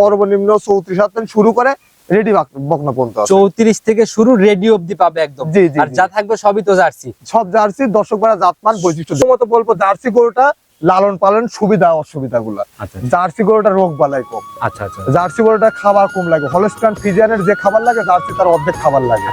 সর্বনিম্ন চৌত্রিশ থেকে শুরু করে রেডি বকনা পর্যন্ত চৌত্রিশ থেকে শুরু রেডি অব্দি পাবে একদম। জি, জি, আর যা থাকবে সবই তো জার্সি। সব জার্সি দর্শক ভাইরা জাতমান বৈশিষ্ট্য মতো বলব জার্সি গরুটা লালন পালন সুবিধা অসুবিধা গুলা আচ্ছা। জার্সি গরুটা রোগ বালাই কম। আচ্ছা আচ্ছা। জার্সি গরুটা খাবার কম লাগে। হলস্টান ফিজিয়ানের যে খাবার লাগে জার্সি তার অর্ধেক খাবার লাগে।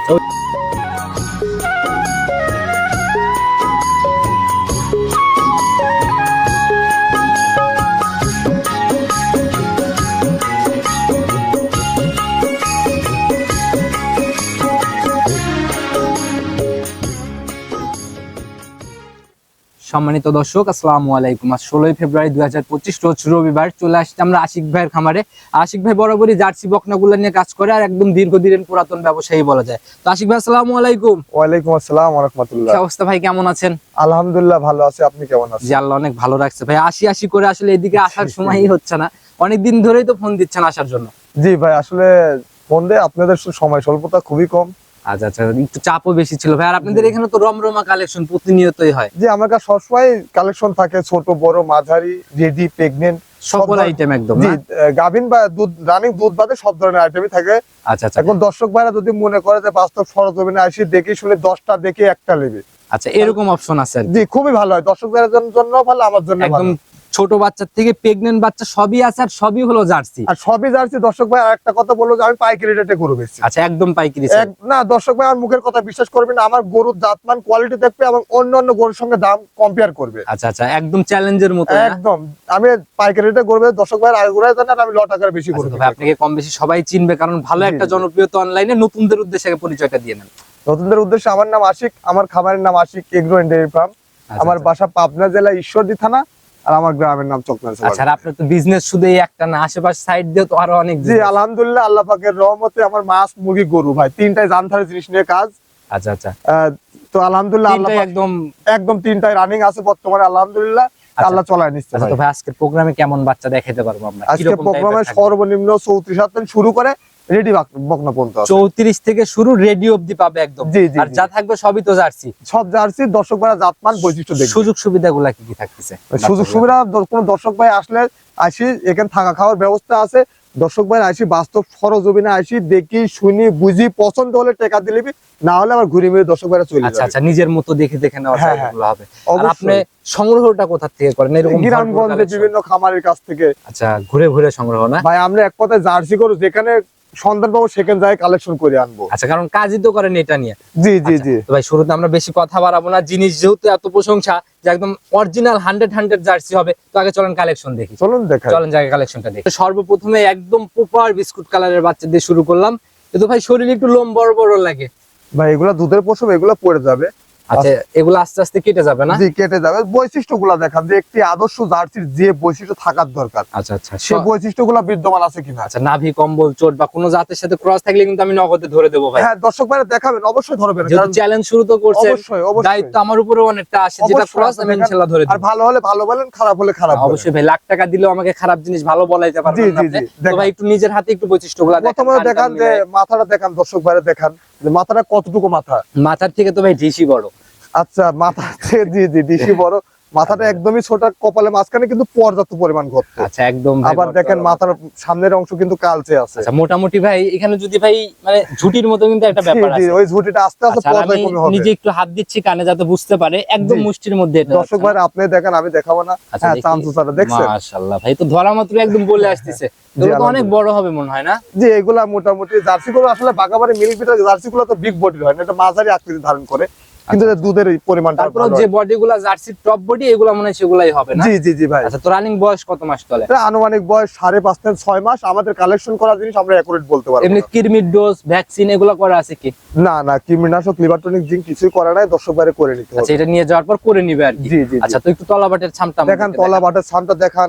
সম্মানিত দর্শক আসসালামু আলাইকুম। আজ ষোলোই ফেব্রুয়ারি দুই হাজার পঁচিশ রোজ রবিবার চলে আসছে আমরা আশিক ভাইয়ের খামারে। আশিক ভাই বরাবরই জার্সি বকনাগুলো নিয়ে কাজ করে আর একদম দীর্ঘদিনের পুরাতন ব্যবসায়ী বলা যায়। তো আশিক ভাই আসসালামু আলাইকুম। ওয়ালাইকুম আসসালাম রহমতুল্লাহ। অবস্থা ভাই কেমন আছেন? আলহামদুলিল্লাহ ভালো আছে আপনি কেমন আছেন? জি আল্লাহ অনেক ভালো রাখছে ভাই। আশি আশি করে আসলে এদিকে আসার সময়ই হচ্ছে না। অনেক দিন ধরেই তো ফোন দিচ্ছেন আসার জন্য। জি ভাই আসলে ফোন দিয়ে আপনাদের সময় স্বল্পতা খুবই কম। আচ্ছা আচ্ছা একটু চাপও বেশি ছিল। ভাই আর আপনাদের এখানে তো রমরমা কালেকশন প্রতিনিয়তই হয়। যে আমার কাছে সবসময় কালেকশন থাকে ছোট বড় মাঝারি রেডি প্রেগনেন্ট সকল আইটেম একদম জি গাভিন বা দুধ রানিং দুধ বাদে সব ধরনের আইটেমই থাকে। আচ্ছা আচ্ছা। এখন দর্শক ভাইরা যদি মনে করে যে বাস্তব সরজমিনে আসি দেখি শুনে দশটা দেখে একটা নেবে। আচ্ছা এরকম অপশন আছে জি খুবই ভালো হয়। দর্শক ভাইয়ের জন্য ভালো আমার জন্য একদম ছোট বাচ্চা থেকে প্রেগনেন্ট বাচ্চা সবই আছে আর সবই হলো জার্সি। আর সবই জার্সি। দর্শক ভাই আর একটা কথা বলল যে আমি পাইকারি রেটে গরু বেচছি আচ্ছা একদম পাইকারি না দর্শক ভাই আমার মুখের কথা বিশ্বাস করবেন না। আমার গরুর জাতমান কোয়ালিটি দেখবে এবং অন্য অন্য গরুর সঙ্গে দাম কম্পেয়ার করবে। আচ্ছা আচ্ছা একদম চ্যালেঞ্জের মতো একদম। আমি পাইকারি রেটে গরু দর্শক ভাইয়ের আগে ঘুরে জানেন আমি লট টাকার বেশি আচ্ছা ভাই, আপনাকে কম বেশি সবাই চিনবে কারণ ভালো একটা। জনপ্রিয়তা অনলাইনে নতুনদের উদ্দেশ্যে পরিচয়টা দিয়ে নেন। নতুনদের উদ্দেশ্যে আমার নাম আশিক আমার খামারের নাম Ashik agro and dairy farm আমার আচ্ছা। বাসা পাবনা জেলা ঈশ্বরদী থানা। আর আমার গ্রামের নাম চকনা আচ্ছা আপনার তো বিজনেস শুধু এই একটা না আশেপাশে সাইড দিয়ে তো আরও অনেক জি আলহামদুলিল্লাহ আল্লাহ পাকের রহমতে আমার মাছ মুরগি গরু ভাই তিনটাই জিনিস নিয়ে কাজ আচ্ছা আচ্ছা তো আলহামদুলিল্লাহ আল্লাহ একদম একদম তিনটাই রানিং আছে বর্তমানে আলহামদুলিল্লাহ আচ্ছা। আল্লাহ চলায় নিচ্ছে আচ্ছা তো ভাই। ভাই আজকের প্রোগ্রামে কেমন বাচ্চা দেখাতে পারব আমরা আজকে প্রোগ্রামে? সর্বনিম্ন চৌত্রিশ শুরু করে রেডি বকনা পর্যন্ত চৌত্রিশ থেকে শুরু রেডি অবধি পাবে একদম। জি জি আর যা থাকবে সবই তো জার্সি। সব জার্সি দর্শক ভাইরা জাতমান বৈশিষ্ট্য দেখবে। সুযোগ সুবিধাগুলা কি কি থাকতেছে? সুযোগ সুবিধা কোনো দর্শক ভাই আসলে আসি এখানে থাকা খাওয়ার ব্যবস্থা আছে। দর্শক ভাই আসি বাস্তব সরজমিনে আসি দেখি শুনি বুঝি পছন্দ হলে টাকা দিলেবি না হলে আবার ঘুরে মেরে দর্শক ভাইরা চলে আচ্ছা আচ্ছা নিজের মতো দেখে দেখে নেওয়ার হ্যাঁ, হ্যাঁ। হবে। আপনি সংগ্রহটা কোথা থেকে করেন? এরকম গ্রামগঞ্জে বিভিন্ন খামারের কাছ থেকে। আচ্ছা ঘুরে ঘুরে সংগ্রহ না? ভাই আমরা এক কথায় জার্সি করু যেখানে সন্ধান পাবো সেখানে যাই কালেকশন করে আনব। আচ্ছা কারণ কাজই তো করেন এটা নিয়ে। জি জি আচ্ছা, জি। ভাই শুরুতে আমরা বেশি কথা বাড়াবো না। জিনিস যেহেতু এত প্রশংসা যে একদম অরিজিনাল হান্ড্রেড হান্ড্রেড জার্সি হবে তো আগে চলেন কালেকশন দেখি। চলুন দেখা চলেন জায়গা কালেকশনটা দেখি। সর্বপ্রথমে একদম প্রপার বিস্কুট কালারের বাচ্চা দিয়ে শুরু করলাম। কিন্তু ভাই শরীরে একটু লোম বড় বড় লাগে। ভাই এগুলা দুধের পশম এগুলা পড়ে যাবে। আচ্ছা এগুলো আস্তে আস্তে কেটে যাবে না? জি কেটে যাবে। বৈশিষ্ট্য দেখান যে একটি আদর্শ জার্সির যে বৈশিষ্ট্য থাকার দরকার আচ্ছা আচ্ছা। সে বৈশিষ্ট্য বিদ্যমান আছে কিনা? আচ্ছা নাভি কম্বল চোট বা কোনো জাতের সাথে ক্রস থাকলে কিন্তু আমি নগদে ধরে দেবো ভাই। হ্যাঁ দর্শক ভাইরা দেখাবেন অবশ্যই ধরবেন কারণ চ্যালেঞ্জ শুরু তো করছে অবশ্যই অবশ্যই। দায়িত্ব আমার উপরে অনেকটা আসে যেটা ক্রস আমি ইনশাআল্লাহ ধরে আর ভালো হলে ভালো বলেন খারাপ হলে খারাপ। অবশ্যই ভাই লাখ টাকা দিলেও আমাকে খারাপ জিনিস ভালো বলাইতে পারবেন না আপনি। তো ভাই একটু নিজের হাতে একটু বৈশিষ্ট্যগুলো দেখেন প্রথমে দেখান যে মাথাটা দেখান দর্শক ভাইরা দেখান। মাথাটা কতটুকু মাথা? মাথার থেকে তো ভাই ঢিসি বড়। আচ্ছা মাথা থেকে জি জি ডিসি বড়। মাথাটা একদমই ছোট কপালে মাঝখানে কিন্তু পর্যাপ্ত পরিমাণ গর্ত আচ্ছা একদম ভাই আবার দেখেন মাথার সামনের অংশ কিন্তু কালচে আছে। আচ্ছা মোটামুটি ভাই এখানে যদি ভাই মানে ঝুটির মতো কিন্তু একটা ব্যাপার আছে। ওই ঝুটিটা আস্তে আস্তে আচ্ছা, পর্যায় কমে হবে। নিজে একটু হাত দিচ্ছি কানে যাতে বুঝতে পারে একদম মুষ্টির মধ্যে এটা দর্শক ভাইরা আপনি দেখেন আমি দেখাবো না। আচ্ছা, হ্যাঁ। চান্স না? দেখছেন? মাশাআল্লাহ ভাই তো ধরা মাত্র একদম বলে আসতেছে। এগুলো অনেক বড় হবে মনে হয় না? যে এগুলা মোটামুটি জার্সি গুলো আসলে বাগাবাড়ি মিল্ক জার্সি গুলো তো বিগ বডি হয় না এটা মাঝারি আকৃতি ধারণ করে। কিন্তু দুধের এই পরিমাণটা তারপর যে হয়। বডি গুলা জার্সির টপ বডি এগুলো মনে হয় সেগুলাই হবে না? জি জি জি ভাই। আচ্ছা তো রানিং বয়স কত মাস চলে? আনুমানিক বয়স সাড়ে পাঁচ থেকে ছয় মাস। আমাদের কালেকশন করা জিনিস আমরা অ্যাকুরেট বলতে পারব এমনি। কিরমির ডোজ ভ্যাকসিন এগুলো করা আছে কি? না না কীটনাশক লিভারটনিক জিঙ্ক কিছুই করে নাই দর্শক বাইরে করে নিতে আচ্ছা হবে। এটা নিয়ে যাওয়ার পর করে নিবে আর কি। জি জি আচ্ছা তো একটু তলাবাটের ছামটা দেখান একটু তলা বাটের সামটা দেখান।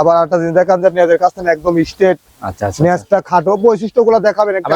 আবার একটা জিনিস দেখান যে নেজের কাছ থেকে একদম স্টেট আচ্ছা আচ্ছা নেজটা খাটো বৈশিষ্ট্যগুলো দেখাবেন একটা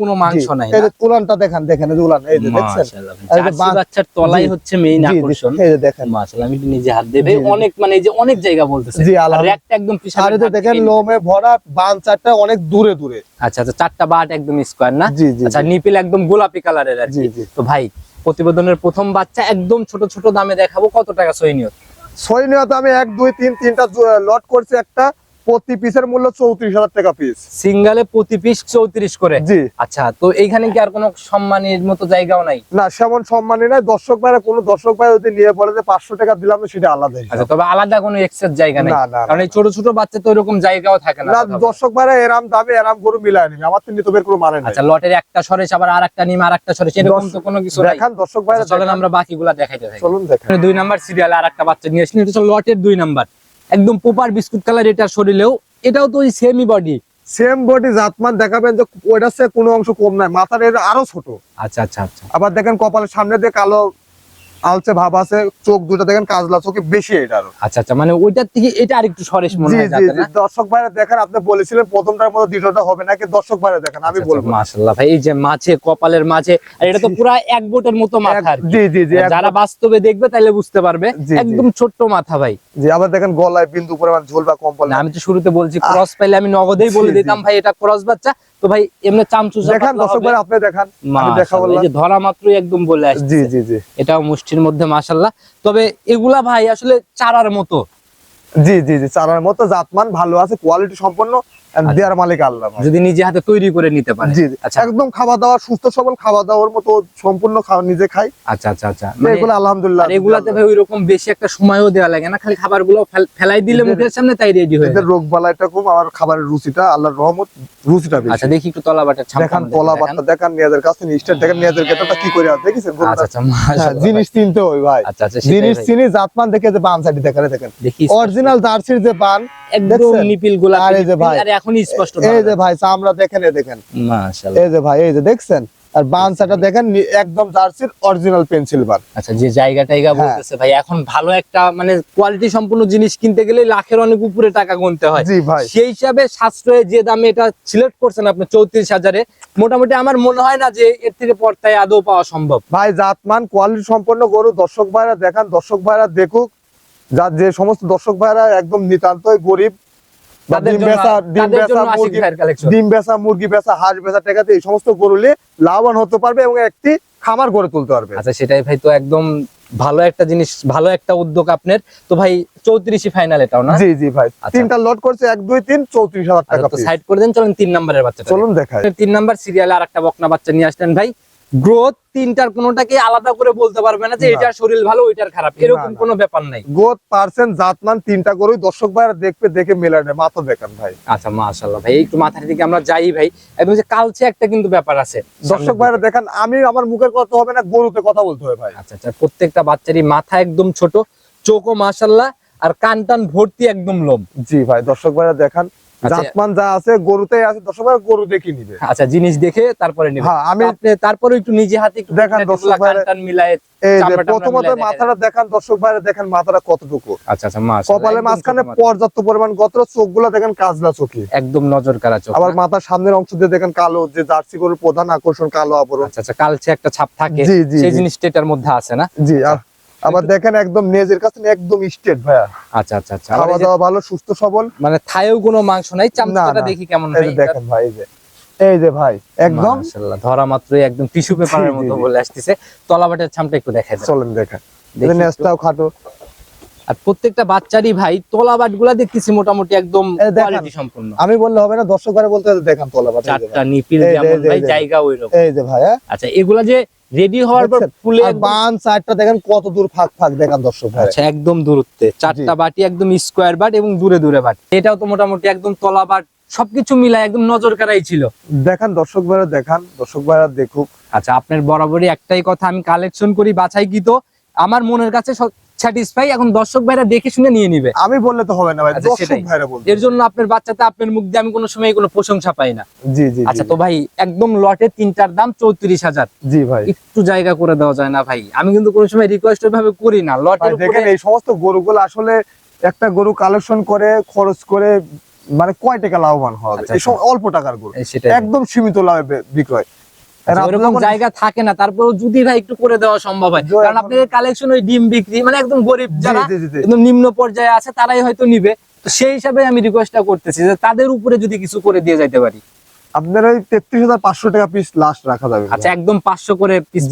কোনো মাংস নাই এই যে উলানটা দেখান দেখেন এই উলান এই যে দেখছেন? মাশাআল্লাহ এই যে বাচ্চার তলাই হচ্ছে মেইন আকর্ষণ। এই যে দেখেন। মাশাআল্লাহ আমি নিজে হাত দেবে। অনেক মানে এই যে অনেক জায়গা বলতেছে। জি, আলহামদুলিল্লাহ। র্যাকটা একদম আর দেখেন লোমে ভরা বান চারটা অনেক দূরে দূরে। আচ্ছা আচ্ছা চারটা বাট একদম স্কোয়ার না? আচ্ছা নিপিল একদম গোলাপি কালারের আর জি তো ভাই প্রতিবেদনের প্রথম বাচ্চা একদম ছোট ছোট দামে দেখাবো কত টাকা সই নিয়ত ছয় নেওয়াতে আমি এক দুই তিন তিনটা লট করছি একটা। প্রতি পিসের মূল্য চৌত্রিশ হাজার টাকা পিস সিঙ্গালে প্রতি পিস চৌত্রিশ করে? জি। আচ্ছা তো এইখানে কি আর কোনো সম্মানের মতো জায়গাও নাই? না সেমন সম্মানী নাই। দর্শক ভাইরা কোনো দর্শক ভাই যদি নিয়ে বলে যে পাঁচশো টাকা দিলাম সেটা আলাদা আচ্ছা তবে আলাদা কোনো এক্সেস জায়গা নেই। কারণ এই ছোট ছোট বাচ্চা তো ওইরকম জায়গাও থাকে না। দর্শক ভাইরা এরাম দামে এরাম গরু মিলায় নিবে। আমার তো নিতে বের কোনো মানে আচ্ছা লটের একটা সরেস আবার আর একটা নিম আর একটা সরেস এরকম তো কোনো কিছু দেখান দর্শক ভাইরা আচ্ছা, চলেন আমরা বাকিগুলা দেখাইতে থাকি। চলুন দেখেন। দুই নাম্বার সিরিয়াল আর একটা বাচ্চা নিয়ে আসলেন এটা লটের দুই নাম্বার। একদম পোপার বিস্কুট কালার এটা শরীরেও। এটাও তো ওই সেমি বডি সেম বডি জাতমান দেখাবেন যে ওইটা কোনো অংশ কম নাই মাথার এর আরও ছোট। আচ্ছা আচ্ছা আচ্ছা। আবার দেখেন কপালের সামনে দিয়ে কালো আলচে ভাব আছে চোখ দুটো দেখেন কাজলা চোখে বেশি এটা আরও। আচ্ছা আচ্ছা মানে ওইটার থেকে এটা আরেকটু সরেস মনে হয় জি জি দর্শক ভাইরা দেখেন আপনি বলেছিলেন প্রথমটার মতো দ্বিতীয়টা হবে নাকি দর্শক ভাইরা দেখেন আমি বলব আচ্ছা, মাশাআল্লাহ ভাই এই যে মাঝে কপালের মাঝে আর এটা তো পুরো এক বোটের মতো মাথা আর জি জি জি যারা বাস্তবে দেখবে তাহলে বুঝতে পারবে। একদম ছোট্ট মাথা ভাই। জি আবার দেখেন গলায় বিন্দু পরিমাণ ঝোল বা কম্পল আমি তো শুরুতে বলছি ক্রস পাইলে আমি নগদেই বলে। দিতাম ভাই এটা ক্রস বাচ্চা তো ভাই এমনি চামচু দেখান দর্শক ভাইরা আপনি দেখান আমি দেখা বললাম যে ধরা মাত্রই একদম বলে আসছে। জি জি জি। এটাও মুষ্টির মধ্যে মাশাআল্লাহ তবে এগুলা ভাই আসলে চারার মতো। জি জি জি চারার মতো জাতমান ভালো আছে কোয়ালিটি সম্পন্ন। দেয়ার মালিক আল্লাহ। যদি নিজে হাতে তৈরি করে নিতে পারে জি। আচ্ছা। একদম খাওয়া দাওয়া সুস্থ সবল খাওয়া দাওয়ার মতো সম্পূর্ণ খাওয়া নিজে খাই। আচ্ছা আচ্ছা আচ্ছা। মানে এগুলো আলহামদুলিল্লাহ এগুলাতে ভাই ওইরকম বেশি একটা সময়ও দেওয়া লাগে না খালি ফেলাই দিলে মুখের সামনে তাই রেডি হয়ে যায়। রোগ বালাইটা কম খাবারের রুচিটা আল্লাহর রহমত রুচিটা বেশি। আচ্ছা দেখি একটু তলা বাটার ছাপ দেখান তলা বার্তা দেখান। নিয়াদের কাছে নিশ্চয় দেখেন নিয়াদের গেটটা কি করে আছে দেখেছেন? আচ্ছা আচ্ছা হ্যাঁ, মাশাআল্লাহ। জিনিস চিনতে হয় ভাই। আচ্ছা আচ্ছা জিনিস চিনি জাতমান দেখে যে বান সাইডে দেখেন দেখি অরিজিনাল জার্সির যে বান একদম নিপিল গোলা আর যে ভাই, এখনই স্পষ্ট এই যে ভাই চামড়া দেখেন এই দেখেন। মাশাআল্লাহ। এই যে ভাই এই যে দেখছেন? আর বান সাইডটা দেখেন একদম জার্সির অরিজিনাল পেন্সিল আচ্ছা যে জায়গা টাইগা হ্যাঁ। বলতেছে ভাই এখন ভালো একটা মানে কোয়ালিটি সম্পূর্ণ জিনিস কিনতে গেলে লাখের অনেক উপরে টাকা গুনতে হয়। জি ভাই। সেই হিসাবে সাশ্রয়ে যে দামে এটা সিলেক্ট করছেন আপনি চৌত্রিশ হাজারে মোটামুটি আমার মনে হয় না যে এর থেকে পর্তায় আদৌ পাওয়া সম্ভব। ভাই জাতমান কোয়ালিটি সম্পন্ন গরু দর্শক ভাইরা দেখান দর্শক ভাইরা দেখুক যার যে সমস্ত দর্শক ভাইরা একদম নিতান্তই গরিব ডিম বেচা ডিম বেচা মুরগি ডিম বেচা মুরগি বেচা হাঁস বেচা টাকাতে এই সমস্ত গরু লাভবান হতে পারবে এবং একটি খামার গড়ে তুলতে পারবে। আচ্ছা সেটাই ভাই তো একদম ভালো একটা জিনিস ভালো একটা উদ্যোগ আপনার। তো ভাই চৌত্রিশই ফাইনাল এটাও না? জি জি ভাই আচ্ছা। তিনটা লট করছে এক দুই তিন চৌত্রিশ হাজার টাকা আচ্ছা। সাইড করে দেন চলেন তিন নম্বরের বাচ্চাটা চলুন দেখায় তিন নাম্বার সিরিয়ালে আর একটা বকনা বাচ্চা নিয়ে আসলেন ভাই। গ্রোথ তিনটার কোনোটাকে আলাদা করে বলতে পারবে না যে। এটার শরীর ভালো ওইটার খারাপ এরকম। কোনো ব্যাপার নাই গোদ পার্সেন্ট জাতমান তিনটা গরুই দর্শক ভাইরা দেখবে দেখে মেলানে মাথা দেখান ভাই আচ্ছা মাশাআল্লাহ ভাই একটু মাথার দিকে আমরা যাই ভাই একদম যে কালচে একটা কিন্তু ব্যাপার আছে দর্শক ভাইরা দেখান আমি আমার মুখের কথা হবে না গরুতে কথা বলতে হবে ভাই আচ্ছা আচ্ছা প্রত্যেকটা বাচ্চারই মাথা একদম ছোট চোখও মাশাআল্লাহ আর কান টান ভর্তি একদম লোম জি ভাই দর্শক ভাইরা দেখান। জাতমান যা আছে গরুতে আছে দর্শক ভাইরা গরু দেখি নিবে। আচ্ছা জিনিস দেখে তারপরে নিবে। হ্যাঁ আমি আপনি তারপরে একটু নিজে হাতে একটু দেখান দর্শক কান মিলায়ে প্রথমত মাথাটা দেখান দর্শক ভাইরা দেখেন মাথাটা কতটুকু। আচ্ছা আচ্ছা কপালে মাঝখানে পর্যাপ্ত পরিমাণ গত্র চোখগুলো দেখেন কাজলা চোখে। একদম নজর কাড়া চোখ আবার মাথার সামনের অংশ দিয়ে দেখেন কালো যে জার্সি গরুর প্রধান আকর্ষণ কালো আবরণ। আচ্ছা আচ্ছা কালচে একটা ছাপ থাকে। সেই জিনিসটা এটার মধ্যে আছে না? জি আর- আবার দেখেন একদম নেজের কাছে একদম স্টেট ভাইয়া। আচ্ছা আচ্ছা আচ্ছা। খাওয়া দাওয়া ভালো সুস্থ সবল। মানে থায়েও কোনো মাংস নাই চামচাটা দেখি কেমন ভাই দেখেন ভাই এই যে। এই যে ভাই একদম। মাশাআল্লাহ ধরা মাত্রই একদম টিস্যু পেপারের মতো বলে আসতেছে। তলাবাটের ছামটা একটু দেখাই দেন চলেন দেখেন। দেখি একটু। নেস্টাও খাটো। আর প্রত্যেকটা বাচ্চারই ভাই তলাবাটগুলা দেখতেছি মোটামুটি একদম কোয়ালিটি সম্পূর্ণ। আমি বললে হবে না দর্শক ভাই বলতে দেখেন তোলা বাটা চারটা নিপিল যেমন ভাই। জায়গা ওইরকম। এই যে ভাই হ্যাঁ? আচ্ছা এগুলা যে রেডি হওয়ার পর? ফুলে বান চারটা দেখেন কত দূর ফাঁক ফাঁক দেখেন দর্শক আচ্ছা একদম দূরত্বে। চারটা বাটি একদম স্কোয়ার বাট এবং দূরে দূরে বাট। এটাও তো মোটামুটি একদম তলা বাট সবকিছু মিলাই একদম নজর কারাই ছিল। দেখান দর্শক ভাইরা দেখান দর্শক ভাইরা দেখুক। আচ্ছা আপনার বরাবরই একটাই কথা আমি কালেকশন করি বাছাই কি তো আমার মনের কাছে স্যাটিসফাই এখন দর্শক ভাইরা দেখে শুনে নিয়ে নিবে। আমি বললে তো হবে না ভাই আচ্ছা, দর্শক ভাইরা বলবে। এর জন্য আপনার বাচ্চাতে আপনার মুখ দিয়ে আমি কোনো সময় কোনো প্রশংসা পাই না। জি জি আচ্ছা তো ভাই একদম লটে তিনটার দাম চৌত্রিশ হাজার। জি ভাই। একটু জায়গা করে দেওয়া যায় না ভাই। আমি কিন্তু কোনো সময় রিকোয়েস্ট ভাবে করি না। লটের দেখেন এই সমস্ত গরুগুলো আসলে একটা গরু কালেকশন করে খরচ করে মানে কয় টাকা লাভবান হবে? আচ্ছা, এই সব অল্প টাকার গরু। একদম সীমিত লাভে বিক্রয়। ওরকম জায়গা থাকে না তারপরেও যদি ভাই একটু করে দেওয়া সম্ভব হয়। কারণ আপনাদের কালেকশন ওই ডিম বিক্রি মানে একদম গরিব যারা। একদম নিম্ন পর্যায়ে আছে তারাই হয়তো নিবে। তো সেই হিসাবে আমি রিকোয়েস্টটা করতেছি যে তাদের উপরে যদি কিছু করে দিয়ে যাইতে পারি। আপনার ওই তেত্রিশ হাজার পাঁচশো টাকা পিস লাস্ট রাখা যাবে। আচ্ছা একদম পাঁচশো করে পিস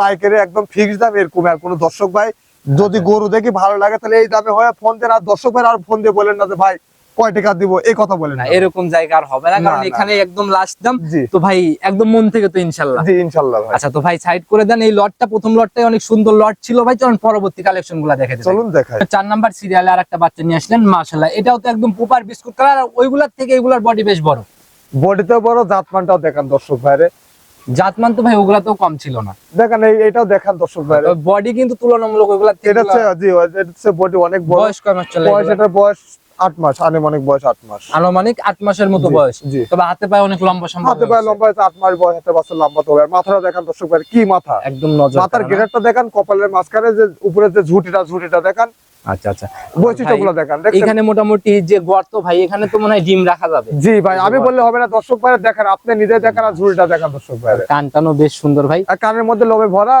পাইকারি একদম ফিক্স দাম এরকম আর কোনো দর্শক ভাই যদি আচ্ছা। গরু দেখি ভালো লাগে তাহলে এই দামে হয় ফোন দেন আর দর্শক ভাই আর ফোন দিয়ে বলেন না যে ভাই কয় টাকা দিব এই কথা বলেন না। এরকম জায়গা আর হবে না না, কারণ এখানে একদম লাস্ট দাম। তো ভাই একদম মন থেকে তো ইনশাল্লাহ। জি ইনশাল্লাহ আচ্ছা তো ভাই সাইড করে দেন এই লটটা প্রথম লটটাই অনেক সুন্দর লট ছিল ভাই চলুন পরবর্তী কালেকশনগুলা দেখে দিই। চলুন দেখাই। চার নাম্বার সিরিয়ালে আর একটা বাচ্চা নিয়ে আসলেন মাশাল্লাহ এটাও তো একদম পোপার বিস্কুট কালার আর ওইগুলার থেকে এগুলার বডি বেশ বড়। বডিতে বড় জাতমানটাও দেখান দর্শক ভাইরে। জাতমান তো ভাই ওগুলা তো কম ছিল না। দেখেন এটাও দেখান দর্শক ভাইরে। বডি কিন্তু তুলনামূলক ওইগুলা থেকে এটা হচ্ছে জি এটা হচ্ছে বডি অনেক বড়। বয়স কয় মাস চলে বয়স? বয়স আট মাস আনুমানিক বয়স আট মাস। আনুমানিক আট মাসের মতো বয়স। জি। তবে হাতে পায়ে অনেক লম্বা সম্ভব হাতে পায়ে লম্বা আট মাস বয়স বছর লম্বা তো আর মাথাটা দেখান দর্শক কি মাথা? একদম নজর মাথার গেটারটা দেখান কপালের মাঝখানে যে উপরে যে ঝুটিটা ঝুটিটা দেখান আচ্ছা আচ্ছা। বৈশিষ্ট্যগুলো দেখান এখানে মোটামুটি যে গর্ত ভাই এখানে তো মনে হয় ডিম রাখা যাবে। জি ভাই আমি বললে হবে না দর্শক ভাইরা দেখেন আপনি নিজে দেখেন আর দেখান দর্শক কানটানো বেশ সুন্দর ভাই। আর কানের মধ্যে লোমে ভরা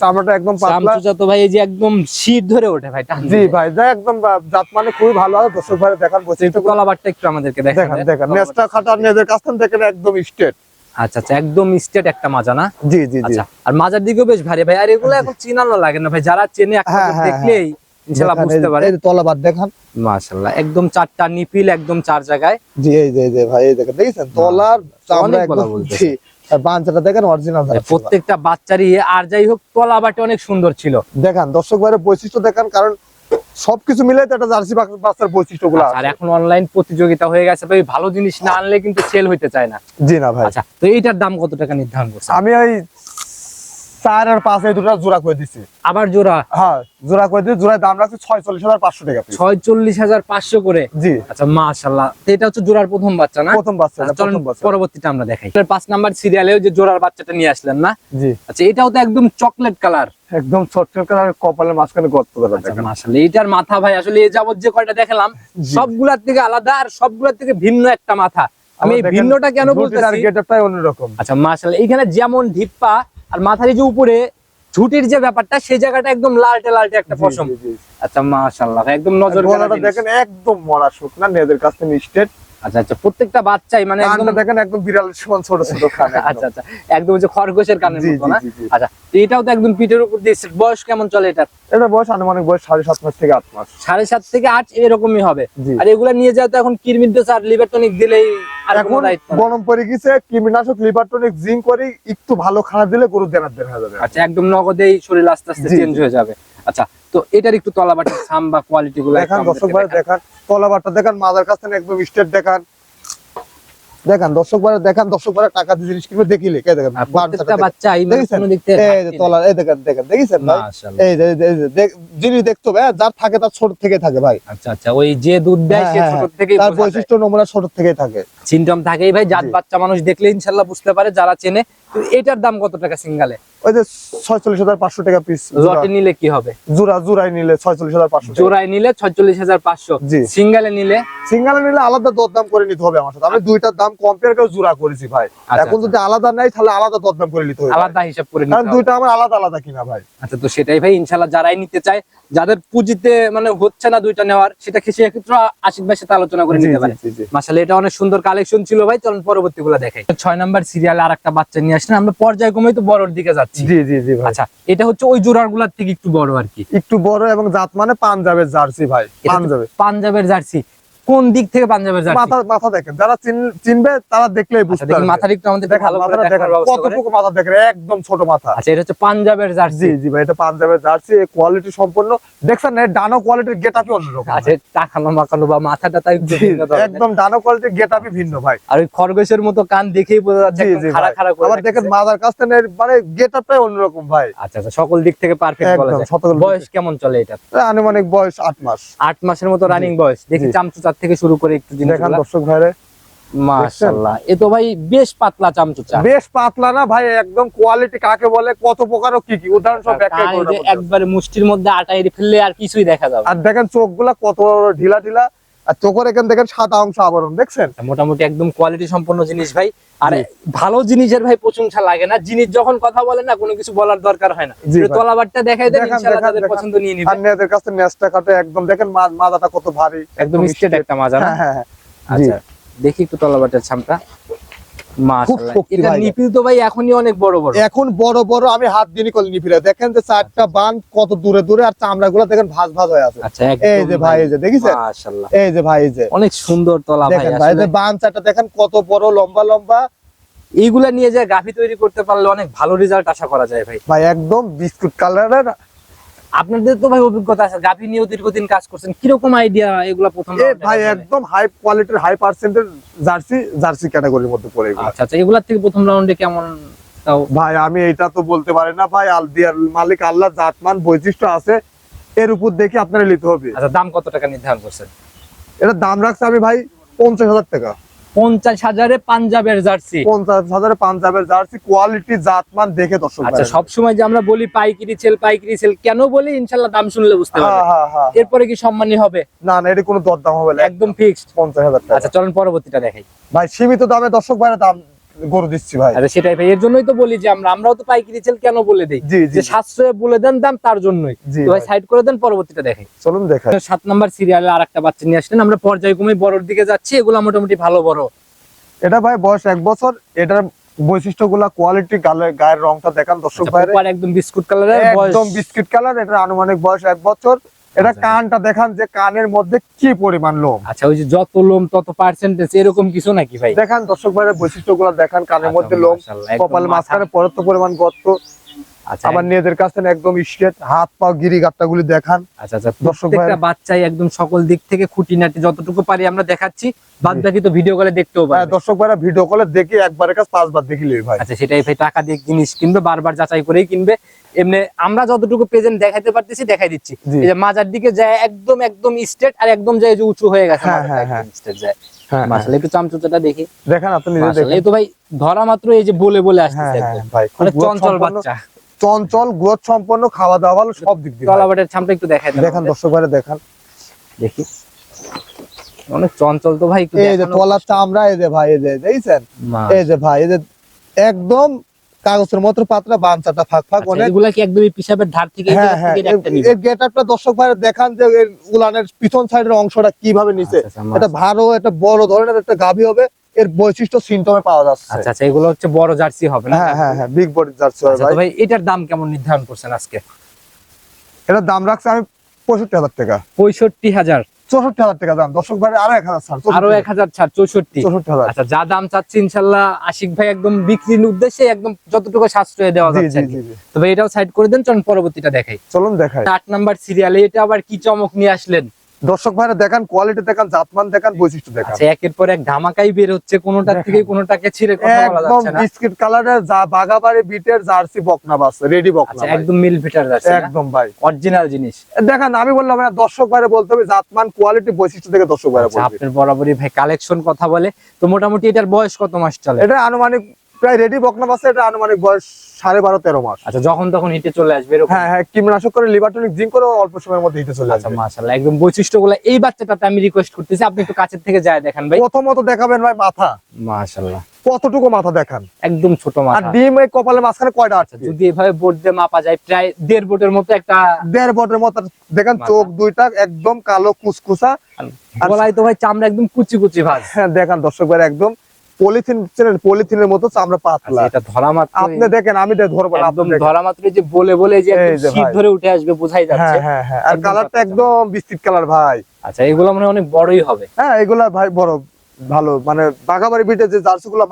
চামড়াটা একদম পাতলা। তো ভাই এই যে একদম শীত ধরে ওঠে ভাই জি ভাই যা একদম জাত মানে খুবই ভালো। হয় দর্শক দেখান একটু বৈশিষ্ট্য কলাবারটা একটু আমাদেরকে দেখেন দেখান দেখেন নেস্টা খাটা নেজের কাছ থেকে একদম স্ট্রেট আচ্ছা আচ্ছা একদম স্টেট একটা মাজা না? জি জি জি। আচ্ছা আর মাজার দিকেও বেশ ভারী ভাই আর এগুলো এখন চিনানো লাগে না ভাই যারা চেনে একটা হ্যাঁ, হ্যাঁ, দেখলেই ইনশাআল্লাহ দেখেন, বুঝতে পারে তলাবাদ দেখান। মাশাআল্লাহ একদম চারটা নিপিল একদম চার জায়গায়। জি এই যে যে ভাই এই দেখেন দেখেছেন? তলার চামড়া অনেক একদম জি আর দেখেন অরিজিনাল প্রত্যেকটা বাচ্চারই আর যাই হোক তলাবাটি অনেক সুন্দর ছিল। দেখান দর্শক ভাইয়ের বৈশিষ্ট্য দেখান কারণ সবকিছু মিলে তো একটা জার্সি বাচ্চার বৈশিষ্ট্যগুলো আর এখন অনলাইন প্রতিযোগিতা হয়ে গেছে ভাই ভালো জিনিস না আনলে কিন্তু সেল হইতে চায় না। জি না ভাই। আচ্ছা তো এইটার দাম কত টাকা নির্ধারণ করছে আমি ওই চার আর পাঁচ এই দুটো জোড়া করে দিছি। আবার জোড়া? হ্যাঁ জোড়া করে দিচ্ছি জোড়ার দাম রাখছি ছয়চল্লিশ হাজার পাঁচশো টাকা ছয়চল্লিশ হাজার পাঁচশো করে? জি। আচ্ছা মাশাল্লাহ এটা হচ্ছে জোড়ার প্রথম বাচ্চা না? প্রথম বাচ্চা আচ্ছা, চলুন প্রথম বাচ্চা। পরবর্তীটা আমরা দেখাই। পাঁচ নাম্বার সিরিয়ালেও যে জোড়ার বাচ্চাটা নিয়ে আসলেন না? জি। আচ্ছা এটাও তো একদম চকলেট কালার একদম কপালের মাঝখানে গর্ত করা আচ্ছা মাথা ভাই আসলে এই যাবত যে কয়টা দেখালাম। সবগুলার থেকে আলাদা আর সবগুলার থেকে ভিন্ন একটা মাথা। আমি ভিন্নটা কেন বলতে অন্যরকম। আচ্ছা মাশাআল্লাহ এইখানে যেমন ঢিপ্পা আর মাথার যে উপরে ঝুটির যে ব্যাপারটা সেই জায়গাটা একদম লালটে লালটে একটা পশম। আচ্ছা মাশাআল্লাহ একদম নজর। দেখেন একদম মরা শুকনা নেদের কাছ থেকে স্টেট আচ্ছা আচ্ছা প্রত্যেকটা বাচ্চাই মানে একদম দেখেন একদম বিড়াল সমান ছোট ছোট খান আচ্ছা আচ্ছা একদম যে খরগোশের কানের মতো না? জি, জি। আচ্ছা এটাও তো একদম পিঠের উপর দিয়ে বয়স কেমন চলে এটা এটা বয়স আনুমানিক বয়স সাড়ে সাত মাস থেকে আট মাস। সাড়ে সাত থেকে আট এরকমই হবে। আর এগুলা নিয়ে তো এখন কিরমির আর দিলেই এখন। গরম পড়ে গেছে কৃমিনাশক লিভারটনিক জিঙ্ক করে একটু ভালো খানা দিলে গরু দেনার দেন হয়ে যাবে আচ্ছা একদম নগদেই শরীর আস্তে আস্তে চেঞ্জ হয়ে যাবে। আচ্ছা তো এটার একটু তলাবাটির সাম বা কোয়ালিটি গুলো দেখান দর্শক ভাই দেখান। তলাবারটা দেখান মাদার কাছ থেকে একদম স্টেট দেখান। দেখান দর্শক ভাই দেখান দর্শক ভাই টাকা দিয়ে জিনিস কিনবে দেখিলে। কে দেখেন প্রত্যেকটা বাচ্চা এই দেখেছেন? কোনো দিক থেকে এই যে। তলার এই দেখেন দেখেন দেখেছেন ভাই। এই যে জিনিস দেখতে হ্যাঁ, যার থাকে তার ছোট থেকে থাকে ভাই। আচ্ছা আচ্ছা ওই যে দুধ দেয় হ্যাঁ, সে হ্যাঁ, ছোট থেকেই তার বৈশিষ্ট্য নমুনা ছোট থেকে থাকে। সিমটম থাকেই ভাই জাত বাচ্চা মানুষ দেখলে ইনশাল্লাহ বুঝতে পারে যারা চেনে। তো এটার দাম কত টাকা সিঙ্গালে? ওই যে ছয়চল্লিশ হাজার পাঁচশো টাকা পিস লটে নিলে কি হবে? জোড়া জোড়াই নিলে ছয়চল্লিশ হাজার পাঁচশো জোড়ায় নিলে ছয়চল্লিশ হাজার পাঁচশো। জি। সিঙ্গালে নিলে? সিঙ্গালে নিলে আলাদা দরদাম করে নিতে হবে আমার সাথে। আমি দুইটার দাম কম্পেয়ার করে জোড়া করেছি ভাই। আচ্ছা, এখন যদি আলাদা নাই তাহলে আলাদা দরদাম করে নিতে হবে আলাদা হিসাব করে নিতে হবে। দুইটা আমার আলাদা আলাদা কিনা ভাই। আচ্ছা তো সেটাই ভাই ইনশাল্লাহ যারাই নিতে চায় যাদের পুঁজিতে মানে হচ্ছে না দুইটা নেওয়ার সেটা সে ক্ষেত্রে আশিক ভাই সাথে আলোচনা করে নিতে পারে। মাসালে এটা অনেক সুন্দর কালেকশন ছিল ভাই চলুন পরবর্তী গুলো দেখাই। ছয় নাম্বার সিরিয়াল আর একটা বাচ্চা নিয়ে আসলেন আমরা পর্যায়ক্রমে তো বড়র দিকে যাচ্ছি। জি জি জি ভাই। আচ্ছা এটা হচ্ছে ওই জোড়ারগুলার থেকে একটু বড় আর কি। একটু বড় এবং জাত মানে পাঞ্জাবের জার্সি ভাই পাঞ্জাবের। পাঞ্জাবে পাঞ্জাবের জার্সি। কোন দিক থেকে পাঞ্জাবের জার্সি? মাথা মাথা দেখেন। যারা চিনবে তারা দেখলেই আচ্ছা বুঝতে পারবে। মাথার একটু আমাদের দেখেন ভালো করে দেখার ব্যবস্থা কতটুকু মাথা দেখেন একদম ছোট মাথা। আচ্ছা এটা হচ্ছে পাঞ্জাবের জার্সি। জি জি ভাই এটা পাঞ্জাবের জার্সি কোয়ালিটি সম্পূর্ণ। দেখছেন না ডানো কোয়ালিটির গেটআপই অন্যরকম আচ্ছা টাকানো মাকানো বা মাথাটা তাই ভিন্ন একদম ডানো কোয়ালিটির গেটআপই ভিন্ন ভাই। আর ওই খরগোশের মতো কান দেখেই বোঝা যাচ্ছে জি খাড়া খাড়া করে আবার দেখেন রাখছে। কাছ থেকে মানে গেটআপটাই অন্যরকম ভাই। আচ্ছা আচ্ছা সকল দিক থেকে পারফেক্ট বলা একদম যায়। বয়স কেমন চলে এটা? আনুমানিক বয়স আট মাস। আট মাসের মতো রানিং বয়স। দেখি জি। থেকে শুরু করে একটু দেখান দর্শক ভাইরে। মাশাআল্লাহ। এ তো ভাই বেশ পাতলা চামচুচা। বেশ পাতলা না ভাই একদম কোয়ালিটি কাকে বলে কত প্রকার ও কি কি উদাহরণ সব ব্যাখ্যা করে একবারে মুষ্টির মধ্যে আটা ফেললে আর কিছুই দেখা যাবে আর দেখেন চোখগুলা কত ঢিলা ঢিলা আর চোখের এখানে দেখেন সাদা অংশ আবরণ দেখছেন? মোটামুটি একদম কোয়ালিটি সম্পন্ন জিনিস ভাই। আর ভালো জিনিসের ভাই প্রশংসা লাগে না। জিনিস যখন কথা বলে না কোনো কিছু বলার দরকার হয় না। তলাবারটা দেখাই দেন ইনশাআল্লাহ তাদের পছন্দ নিয়ে নিবে। আর মেয়েদের কাছে নেসটা কাটে একদম দেখেন মা- মাথাটা কত ভারী একদম স্ট্রেট একটা মাজা হ্যাঁ হ্যাঁ হ্যাঁ। আচ্ছা দেখি একটু তলাবারটার ছামটা। এখন বড় বড় আমি হাত দিয়ে কল নিপিরে দেখেন যে চারটা বান কত দূরে দূরে আর চামড়া গুলো দেখেন ভাজ ভাজ হয়ে আছে। আচ্ছা এই যে ভাই এই যে দেখেছেন? এই যে ভাই এই যে। অনেক সুন্দর তলা ভাই দেখেন ভাই যে বান চারটা দেখেন কত বড় লম্বা লম্বা। এইগুলা নিয়ে যে গাভী তৈরি করতে পারলে অনেক ভালো রেজাল্ট আশা করা যায় ভাই। ভাই একদম বিস্কুট কালারের আপনাদের তো ভাই অভিজ্ঞতা আছে গাভী নিয়েও দীর্ঘদিন কাজ করছেন কীরকম আইডিয়া এগুলা প্রথম ভাই একদম হাই কোয়ালিটির হাই পার্সেন্টের জার্সি জার্সি ক্যাটাগরির মধ্যে পড়ে এগুলো। আচ্ছা আচ্ছা এগুলার থেকে প্রথম রাউন্ডে কেমন তাও? ভাই আমি এটা তো বলতে পারি না ভাই আলদিয়ার মালিক আল্লাহ জাতমান বৈশিষ্ট্য আছে এর উপর দেখে আপনারা নিতে হবে। আচ্ছা দাম কত টাকা নির্ধারণ করছেন? এটা দাম রাখছে আমি ভাই পঞ্চাশ হাজার টাকা। পঞ্চাশ হাজারে পাঞ্জাবের জার্সি। পঞ্চাশ হাজারে পাঞ্জাবের জার্সি কোয়ালিটি জাতমান দেখে দর্শক আচ্ছা সবসময় যে আমরা বলি পাইকিরি সেল পাইকিরি সেল কেন বলি ইনশাল্লাহ দাম শুনলে বুঝতে হ্যাঁ পারবেন। হ্যাঁ হ্যাঁ। এরপরে কি সম্মানী হবে? না না এটা কোনো দরদাম হবে না। একদম ফিক্সড পঞ্চাশ হাজার টাকা। আচ্ছা চলেন পরবর্তীটা দেখাই। ভাই সীমিত দামে দর্শক ভাইরা দাম গরু দিচ্ছি ভাই। সেটাই ভাই এর জন্যই তো বলি যে আমরা আমরাও তো পাইকারি সেল কেন বলে দেই? যে সাশ্রয়ে বলে দেন দাম তার জন্যই। তো ভাই ভাই। সাইড করে দেন পরবর্তীটা দেখাই। চলুন দেখাই। সাত নাম্বার সিরিয়ালে আর একটা বাচ্চা নিয়ে আসলেন। আমরা পর্যায়ক্রমে বড়র দিকে যাচ্ছি। এগুলা মোটামুটি ভালো বড়। এটা ভাই বয়স এক বছর। এটার বৈশিষ্ট্যগুলা কোয়ালিটি গায়ের রংটা দেখান দর্শক আচ্ছা, উপর একদম বিস্কুট বয়স একদম বিস্কিট কালার এটার আনুমানিক বয়স এক বছর। এটা আচ্ছা। কানটা দেখান যে কানের মধ্যে কি পরিমাণ লোম আচ্ছা ওই যে যত লোম তত পার্সেন্টেজ এরকম কিছু নাকি ভাই দেখান দর্শক ভাইয়ের বৈশিষ্ট্যগুলো দেখান কানের মধ্যে আচ্ছা, লোম মাশাআল্লাহ, কপাল মাঝখানে পর্যাপ্ত পরিমাণ গর্ত আবার নিজেদের কাছে একদম স্কেট হাত পা গিরি গুলি দেখান। আচ্ছা আচ্ছা দর্শক বাচ্চাই একদম সকল দিক থেকে খুঁটিনাটি যতটুকু পারি আমরা দেখাচ্ছি। বাদ বাকি তো ভিডিও কলে দেখতেও হ্যাঁ, দর্শক ভাইরা ভিডিও কলে দেখে একবারের কাছে পাঁচবার দেখিলে ভাই। আচ্ছা সেটাই ভাই টাকা দিয়ে জিনিস কিনবে বারবার যাচাই করেই কিনবে। এমনি আমরা যতটুকু প্রেজেন্ট দেখাইতে পারতেছি দেখাই দিচ্ছি। যে মাজার দিকে যায় একদম একদম স্ট্রেট আর একদম যায় যে উঁচু হয়ে গেছে হ্যাঁ, হ্যাঁ। যায়। একটু চামচুচাটা দেখি। দেখান আপনি নিজে দেখেন। এই তো ভাই ধরা মাত্র এই যে বলে বলে একদম। ভাই গ্রোথ চঞ্চল বাচ্চা। চঞ্চল গ্রোথ সম্পন্ন খাওয়া দাওয়া ভালো সব দিক দিয়ে ভাই। তলাবাটের ছামটা একটু দেখাই দেন দেখান দর্শক ভাইরা দেখান। দেখি। অনেক চঞ্চল তো ভাই এই যে দেখানো। তলার চামড়া এই যে ভাই এই যে দেখছেন? এই যে ভাই এই যে একদম কাগজের মতো পাতলা বাঞ্চাটা ফাঁক ফাঁক আচ্ছা, অনেক এগুলা কি একদমই পিসাবের ধার থেকে এই হ্যাঁ হ্যাঁ থেকে একটা নিবে? এর গেট আপটা দর্শক ভাইরা দেখান যে উলানের পিছন সাইডের অংশটা কীভাবে নিচে আচ্ছা, আচ্ছা, এটা ভালো একটা বড় ধরনের একটা গাভী হবে। এর বৈশিষ্ট্য সিমটমে পাওয়া যাচ্ছে। আচ্ছা আচ্ছা এগুলো হচ্ছে বড় জার্সি হবে না? হ্যাঁ হ্যাঁ হ্যাঁ বিগ বডি জার্সি হবে আচ্ছা, ভাই। ভাই এটার দাম কেমন নির্ধারণ করছেন আজকে? এটার দাম রাখছে আমি পঁয়ষট্টি হাজার টাকা। পঁয়ষট্টি হাজার? চৌষট্টি হাজার টাকা দাম দর্শক ভাই আরও এক হাজার ছাড় আরও এক হাজার ছাড় চৌষট্টি। চৌষট্টি হাজার। আচ্ছা যা দাম চাচ্ছি ইনশাল্লাহ আশিক ভাই একদম বিক্রির উদ্দেশ্যে একদম যতটুকু সাশ্রয় দেওয়া যাচ্ছে জি আর কি। জি জি। তো ভাই এটাও সাইড করে দেন চলুন পরবর্তীটা দেখাই। চলুন দেখাই। আট নাম্বার সিরিয়ালে এটা আবার কি চমক নিয়ে আসলেন? দর্শক ভাইরা দেখান কোয়ালিটি দেখান জাতমান দেখান বৈশিষ্ট্য দেখান। আচ্ছা একের পর এক ধামাকাই বের হচ্ছে দেখান। থেকে কোনোটাকে ছিঁড়ে কথা বলা যাচ্ছে না। বিস্কিট কালারের যা বাগাবাড়ি বিটের জার্সি বকনা বাস রেডি বকনা আচ্ছা একদম মিল ফিটার যাচ্ছে একদম ভাই। অরিজিনাল জিনিস। দেখেন আমি বললাম না দর্শক ভাইরা বলতে হবে জাতমান কোয়ালিটি বৈশিষ্ট্য থেকে দর্শক ভাইরা আচ্ছা, বলবে। আপনার বরাবরই ভাই কালেকশন কথা বলে। তো মোটামুটি এটার বয়স কত মাস চলে? এটা আনুমানিক প্রায় রেডি বকনা বাসে এটা আনুমানিক বয়স সাড়ে বারো তেরো মাস। আচ্ছা যখন তখন হিটে চলে আসবে হ্যাঁ হ্যাঁ কীটনাশক করে লিভারটনিক জিঙ্ক করে অল্প সময়ের মধ্যে হিটে চলে আচ্ছা আসবে। মাশাআল্লাহ একদম বৈশিষ্ট্যগুলো এই বাচ্চাটাতে আমি রিকোয়েস্ট করতেছি আপনি একটু কাছের থেকে যায় দেখান ভাই। প্রথমত দেখাবেন ভাই মাথা। মাশাআল্লাহ। কতটুকু মাথা দেখান? একদম ছোট মাথা। আর ডিম এই কপালের মাঝখানে কয়টা আছে? যদি এভাবে বোর্ড দিয়ে মাপা যায় প্রায় দেড় বোটের মতো একটা দেড় বটের মতো দেখেন চোখ দুইটা একদম কালো কুচকুচা গলায় তো ভাই চামড়া একদম কুচি কুচি ভাজ। হ্যাঁ দেখান দর্শক ভাই একদম। পলিথিন পলিথিনের মতো চামড়া পাতলা। আচ্ছা, এটা ধরা মাত্র আপনি দেখেন আমি দেখ ধরবো একদম ধরা মাত্র যে বলে বলে যে শীত ধরে উঠে আসবে বোঝাই হ্যাঁ যাচ্ছে। হ্যাঁ হ্যাঁ আর একদম কালারটা একদম বিস্কিট কালার ভাই। আচ্ছা এগুলো মানে অনেক বড়ই হবে। হ্যাঁ এগুলা ভাই বড় ভালো। মানে বাঘাবাড়ি বিটে যে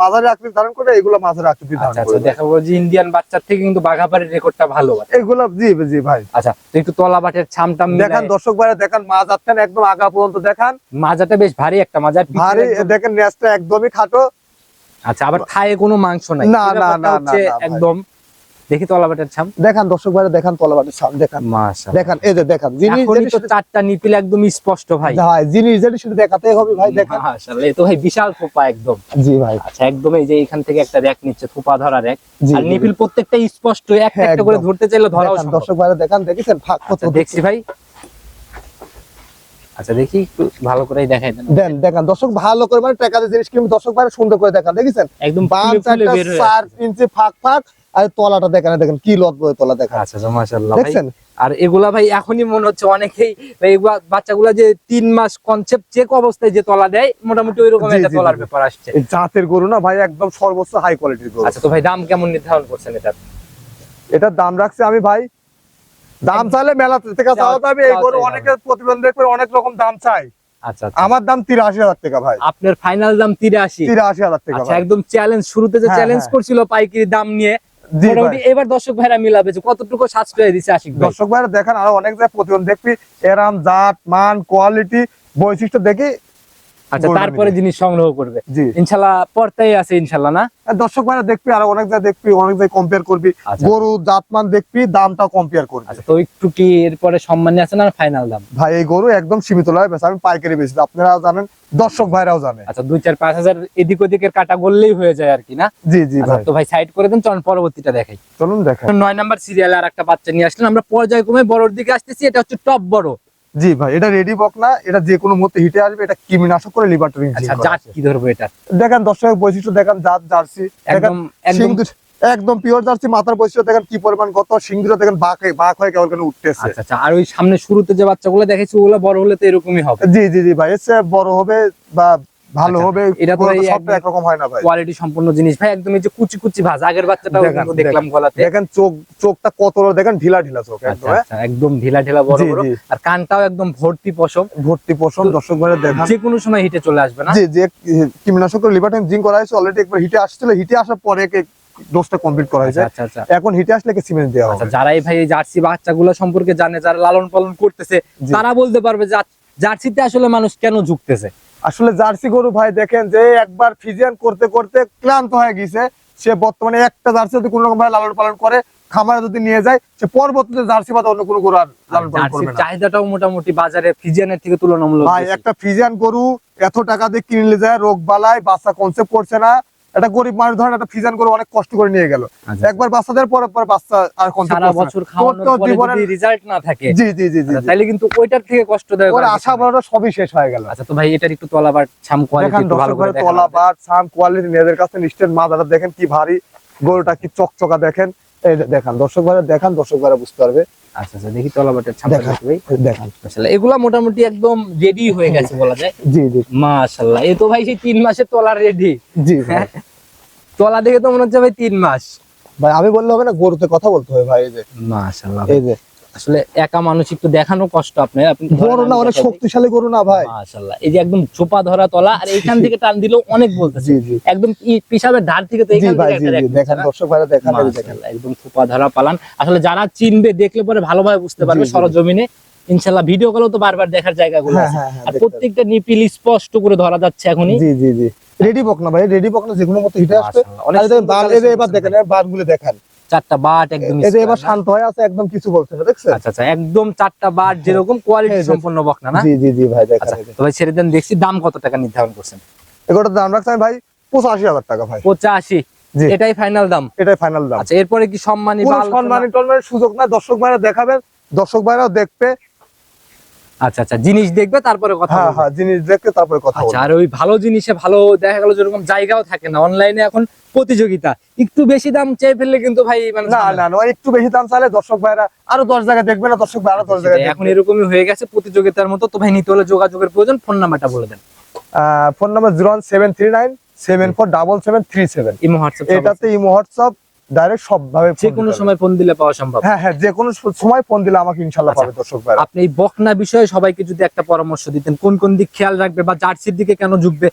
মাঝারি আকৃতি ধারণ করে এগুলো মাঝারি আকৃতি ধারণ আচ্ছা আচ্ছা করে দেখা যে ইন্ডিয়ান বাচ্চার থেকে কিন্তু বাঘাবাড়ির রেকর্ডটা ভালো। এগুলো জি জি ভাই। আচ্ছা তো একটু তলা বাটের ছামটা দেখান দর্শক ভাই দেখান মা যাচ্ছেন একদম আগা পর্যন্ত দেখান। মাজাটা বেশ ভারী একটা মাজা ভারী দেখেন নেসটা একদমই খাটো। আচ্ছা আবার থায়ে কোনো মাংস নাই। না, না, না। একদম দেখি তলা বাটের ছাম। দেখান দর্শক দেখান তলাবাটের সামনে দেখান। মাশাআল্লাহ। দেখান এই যে দেখান জিনিস যেটি তো চারটা নিপিল একদম স্পষ্ট ভাই। জিনিস যেটি সেটা দেখাতে হবে ভাই দেখান। মাশাআল্লাহ এ তো ভাই বিশাল থোপা একদম। জি ভাই। আচ্ছা একদম এই যে এখান থেকে একটা র‍্যাক নিচ্ছে থোপা ধরা র‍্যাক। আর নিপিল প্রত্যেকটা স্পষ্ট একটা একটা করে ধরতে চাইলে ধরাও দর্শক ভাই দেখান দেখেছেন? কত আচ্ছা, দেখছি ভাই। আচ্ছা দেখি একটু ভালো করেই দেখাই দেন দেন দেখেন। দর্শক ভালো করে মানে টাকাতে জিনিস কিনবে। দর্শক ভাই সুন্দর করে দেখান। দেখেছেন? একদম ফুলে চারটা চার ইঞ্চি ফাঁক ফাঁক। আর তলাটা দেখেন দেখেন কি লত বই তলা দেখেন আচ্ছা আচ্ছা মাশাআল্লাহ দেখছেন? আর এগুলা ভাই এখনই মনে হচ্ছে অনেকেই বাচ্চাগুলা যে তিন মাস কনসেপ্ট চেক অবস্থায় যে তলা দেয় মোটামুটি ওই রকম একটা তলার ব্যাপার আসছে। জাতের গরু না ভাই একদম সর্বোচ্চ হাই কোয়ালিটির গরু। আচ্ছা তো ভাই দাম কেমন নির্ধারণ করছেন এটা এটার দাম রাখছে আমি ভাই দাম চাইলে মেলা থেকে চাওয়া যাবে এই গরু অনেকে প্রতিবন্ধী দেখবে অনেক রকম দাম চাই আচ্ছা আচ্ছা। আমার দাম তিরাশি হাজার টাকা ভাই আপনার ফাইনাল দাম তিরাশি তিরাশি হাজার টাকা আচ্ছা একদম চ্যালেঞ্জ শুরুতে যে চ্যালেঞ্জ হ্যাঁ। করছিল পাইকারি দাম নিয়ে। এবার দর্শক ভাইরা মিলাবে কতটুকু সাশ্রয় দিছে আশিক দর্শক ভাইরা দেখেন আরও অনেক জায়গায় প্রতিবন্ধী দেখবি এরাম জাত মান কোয়ালিটি বৈশিষ্ট্য দেখি আচ্ছা তারপরে জিনিস সংগ্রহ করবে। ইনশাল্লাহ পর্তাই আছে ইনশাল্লাহ না? দর্শক ভাইরা দেখবি আর অনেক জায়গায় দেখবি অনেক জায়গায় কম্পেয়ার করবি। আচ্ছা। গরু জাতমান দেখবি দামটা কম্পেয়ার করবি। আচ্ছা তো একটু কি এরপরে সম্মানী আছে না ফাইনাল দাম? ভাই এই গরু একদম সীমিত লাভ বেশ আমি পাইকারি বেশি আপনারা জানেন দর্শক ভাইরাও জানে। আচ্ছা দুই চার পাঁচ হাজার এদিক ওদিকের কাটা করলেই হয়ে যায় আর কি না? জি জি আচ্ছা, ভাই। তো ভাই সাইড করে দেন চলুন পরবর্তীটা দেখাই। চলুন দেখেন নয় নাম্বার সিরিয়ালে আর একটা বাচ্চা নিয়ে আসলেন আমরা পর্যায়ক্রমে বড়র দিকে আসতেছি এটা হচ্ছে টপ বড়। জি ভাই এটা রেডি বক না এটা যে কোনো মুহূর্তে হিটে আসবে এটা কৃমিনাশক করে লিভারটারিং আচ্ছা জাত কি ধরবো এটা? দেখেন দর্শকের বৈশিষ্ট্য দেখেন জাত জার্সি দেখেন একদম একদম পিওর জার্সি মাথার বৈশিষ্ট্য দেখেন কি পরিমাণ কত সিংহ দেখেন বাঁক হয়ে বাঁক হয়ে কেবল কেন উঠতেছে। আচ্ছা আচ্ছা আর ওই সামনে শুরুতে যে বাচ্চাগুলো দেখেছি ওগুলো বড় হলে তো এরকমই হবে। জি জি জি ভাই এসে বড় হবে বা ভালো আচ্ছা, হবে এটা তো সবটা একরকম হয় না ভাই। কোয়ালিটি সম্পূর্ণ জিনিস। ভাই একদম এই যে কুচি কুচি ভাজ আগের বাচ্চাটাও কিন্তু দেখলাম গলাতে। দেখেন চোখ চোখটা কত বড় দেখেন ঢিলা ঢিলা চোখ একদম আচ্ছা হ্যাঁ? আচ্ছা একদম ঢিলা ঢিলা বড় বড়। আর কানটাও একদম ভর্তি পশম। ভর্তি পশম দর্শক দেখান। যে কোনো সময় হিটে চলে আসবে না? জি যে কীটনাশক জিঙ্ক করা হয়েছে অলরেডি একবার হিটে আসছিল হিটে আসার পরে ডোজটা কমপ্লিট করা হয়েছে। এখন হিটে আসলে সিমেন্ট দেওয়া হবে। ভাই এই জার্সি বাচ্চাগুলো সম্পর্কে জানে যারা লালন পালন করতেছে জি। তারা বলতে পারবে যে জার্সিতে আসলে মানুষ কেন ঝুঁকতেছে? আসলে জার্সি গরু ভাই দেখেন যে একবার ফিজিয়ান করতে করতে ক্লান্ত হয়ে গেছে। সে বর্তমানে একটা জার্সি যদি কোনো রকম ভাবে লালন পালন করে খামারে যদি নিয়ে যায় সে পরবর্তীতে জার্সি বা অন্য কোনো গরু আর লালন পালন করবে না। চাহিদাটাও মোটামুটি বাজারে ফিজিয়ানের থেকে তুলনামূলক ভাই একটা ফিজিয়ান গরু এত টাকা দিয়ে কিনলে যায় রোগ বালায় বাচ্চা কনসেপ্ট করছে না। একটা গরিব মানুষ ধরেন একটা ফিজান করে অনেক কষ্ট করে নিয়ে গেল। আচ্ছা। একবার বাচ্চা পরে পরে বাচ্চা আর কোন সারা বছর খাওয়ানোর রেজাল্ট না থাকে জি জি জি জি তাহলে তাইলে কিন্তু ওইটার থেকে কষ্টদায়ক ওর আশা বড় বড়টা সবই শেষ হয়ে গেল। আচ্ছা তো ভাই এটার একটু তলাবার ছাম কোয়ালিটি একটু ভালো করে ভাই তলা বাট ছাম কোয়ালিটি নিজেদের কাছে নিশ্চয় মাদাটা দেখেন কি ভারী গরুটা কি চকচকা দেখেন। এই যে দর্শক ভাড়া দেখান দর্শক ভাড়া বুঝতে পারবে। আচ্ছা আচ্ছা দেখি তলাবাটের ছাম ভাই দেখান। আসলে এগুলা মোটামুটি একদম রেডি হয়ে গেছে বলা যায়। জি জি। মাশাআল্লাহ এ তো ভাই সেই তিন মাসের তলা রেডি জি ভাই। তলা দেখে তো মনে হচ্ছে ভাই তিন মাস। ভাই আমি বললে হবে না গরুতে কথা বলতে হবে ভাই এই যে। মাশাআল্লাহ এই যে। আসলে একা মানুষ একটু দেখানো কষ্ট আপনার। আপনি বড় না অনেক শক্তিশালী গরু না ভাই। মাশাআল্লাহ। এই যে একদম চোপা ধরা তলা আর এইখান থেকে টান দিলেও অনেক বলতেছে। একদম পিসাবের ধার থেকে তো এইখান থেকে দেখেন দর্শক ভাই দেখেন একদম থোপা ধরা পালান। আসলে যারা চিনবে দেখলে পরে ভালোভাবে বুঝতে পারবে। সরজমিনে। ইনশাল্লাহ ভিডিও কলেও তো বারবার দেখার জায়গাগুলো হ্যাঁ আছে। হ্যাঁ হ্যাঁ আর প্রত্যেকটা নিপিল স্পষ্ট করে ধরা যাচ্ছে এখনই। জি জি জি। রেডি বক না ভাই রেডি বক না যে মতো হিটে আসবে। অনেক যে এবার দেখেন এই বালগুলো দেখেন। চারটা বাট একদম এই যে এবার শান্ত হয়ে আছে একদম কিছু বলছে না দেখছেন? আচ্ছা আচ্ছা একদম চারটা বাট যেরকম কোয়ালিটি এই যে- সম্পন্ন বকনা না? জি জি জি ভাই দেখেন আচ্ছা। তো ভাই ছেড়ে দেন দেখছি দাম কত টাকা নির্ধারণ করছেন। এগুলোর দাম রাখছেন ভাই পঁচাশি হাজার টাকা ভাই। পঁচাশি জি। এটাই ফাইনাল দাম। এটাই ফাইনাল দাম। আচ্ছা এরপরে কি সম্মানী সম্মানী টলমানির সুযোগ নাই দর্শক ভাইরা দেখাবেন দর্শক ভাইরাও দেখবে আচ্ছা আচ্ছা জিনিস দেখবে তারপরে কথা হ্যাঁ হ্যাঁ জিনিস দেখবে তারপরে কথা আচ্ছা আর ওই ভালো জিনিসে ভালো দেখা গেল যেরকম জায়গাও থাকে না অনলাইনে এখন প্রতিযোগিতা। একটু বেশি দাম চেয়ে ফেললে কিন্তু ভাই মানে না না না একটু বেশি দাম চাইলে দর্শক ভাইরা আরও দশ জায়গায় দেখবে না দর্শক ভাই আরও দশ জায়গায় এখন এরকমই হয়ে গেছে প্রতিযোগিতার মতো। তো ভাই নিতে হলে যোগাযোগের প্রয়োজন ফোন নাম্বারটা বলে দেন। Phone number zero one seven three nine seven four double seven three seven imo WhatsApp এটাতে ইমো হোয়াটসঅ্যাপ ডাইরেক্ট সবভাবে যে কোনো সময় ফোন দিলে পাওয়া সম্ভব। হ্যাঁ হ্যাঁ যে কোনো সময় ফোন দিলে আমাকে ইনশাল্লাহ আচ্ছা। পাবে দর্শক ভাই আপনি এই বকনা বিষয়ে সবাইকে যদি একটা পরামর্শ দিতেন কোন কোন দিক খেয়াল রাখবে বা জার্সির দিকে কেন ঝুঁকবে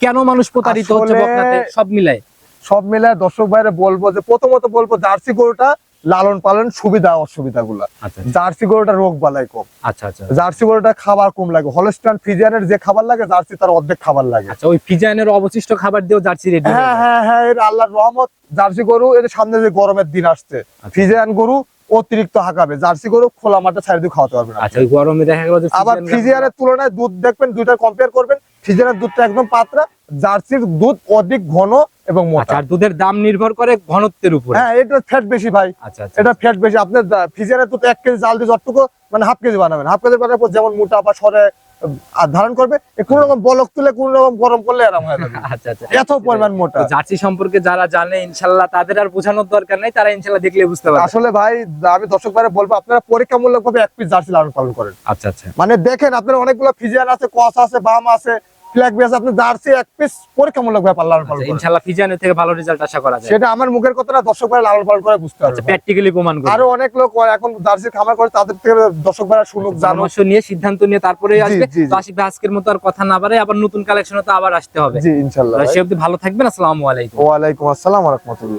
কেন মানুষ প্রতারিত হচ্ছে বকনাতে সব মিলায়। সব মিলায় দর্শক ভাইরা বলব যে প্রথমত বলব জার্সি গরুটা লালন পালন সুবিধা অসুবিধা গুলা আচ্ছা। জার্সি গরুটা রোগ বালাই কম। আচ্ছা আচ্ছা। জার্সি গরুটা খাবার কম লাগে। হলস্টান ফিজিয়ানের যে খাবার লাগে জার্সি তার অর্ধেক খাবার লাগে। আচ্ছা ওই ফিজিয়ানের অবশিষ্ট খাবার দিয়েও জার্সি রেডি হ্যাঁ হ্যাঁ হ্যাঁ এর আল্লাহর রহমত জার্সি গরু এর সামনে যে গরমের দিন আসছে আচ্ছা। ফিজিয়ান গরু অতিরিক্ত হাঁকাবে জার্সি গরু খোলা মাঠে ছাড়ে দিয়ে খাওয়াতে পারবে আচ্ছা ওই গরমে দেখা গেল আবার ফ্রিজিয়ারের তুলনায় দুধ দেখবেন দুইটা কম্পেয়ার করবেন ফ্রিজিয়ারের দুধটা একদম পাতলা জার্সির দুধ অধিক ঘন এবং আচ্ছা মোটা আর দুধের দাম নির্ভর করে ঘনত্বের উপর। হ্যাঁ এটা ফ্যাট বেশি ভাই। আচ্ছা আচ্ছা। এটা ফ্যাট বেশি। আপনি ফ্রিজিয়ারের দুধ এক কেজি জাল দিয়ে যতটুকু মানে হাফ কেজি বানাবেন। হাফ কেজি বানানোর পর যেমন মোটা বা সরে ধারণ করবে কোন রকম বলক তুলে কোন রকম গরম করলে আরাম হয়ে যাবে। আচ্ছা আচ্ছা। এত পরিমাণ মোটা। জার্সি সম্পর্কে যারা জানে ইনশাল্লাহ তাদের আর বোঝানোর দরকার নাই তারা ইনশাল্লাহ দেখলে বুঝতে পারবে। আসলে ভাই আমি দর্শক ভাইরা বলব আপনারা পরীক্ষামূলক ভাবে এক পিস জার্সি লালন পালন করেন। আচ্ছা আচ্ছা। মানে দেখেন আপনার অনেকগুলো ফিজিয়ান আছে কস আছে বাম আছে ফ্ল্যাগ বেস আপনি জার্সি এক পিস পরীক্ষামূলক ভাবে লালন পালন ইনশাআল্লাহ ফিজানের থেকে ভালো রেজাল্ট আশা করা যায়। সেটা আমার মুখের কথাটা দর্শক লালন পালন করে বুঝতে আচ্ছা পারবে। প্র্যাকটিক্যালি প্রমাণ করে। আরও অনেক লোক এখন জার্সি খামার করে তাদের থেকে দর্শক ভাইরা শুনুক জানুক। পরামর্শ নিয়ে সিদ্ধান্ত নিয়ে তারপরে আসবে। তো আজকের মতো আর কথা না বাড়ে আবার নতুন কালেকশনে তো আবার আসতে হবে। জি ইনশাল্লাহ সে অবধি ভালো থাকবেন আসসালামু আলাইকুম। ওয়ালাইকুম আসসালাম রহমতুল্লাহ।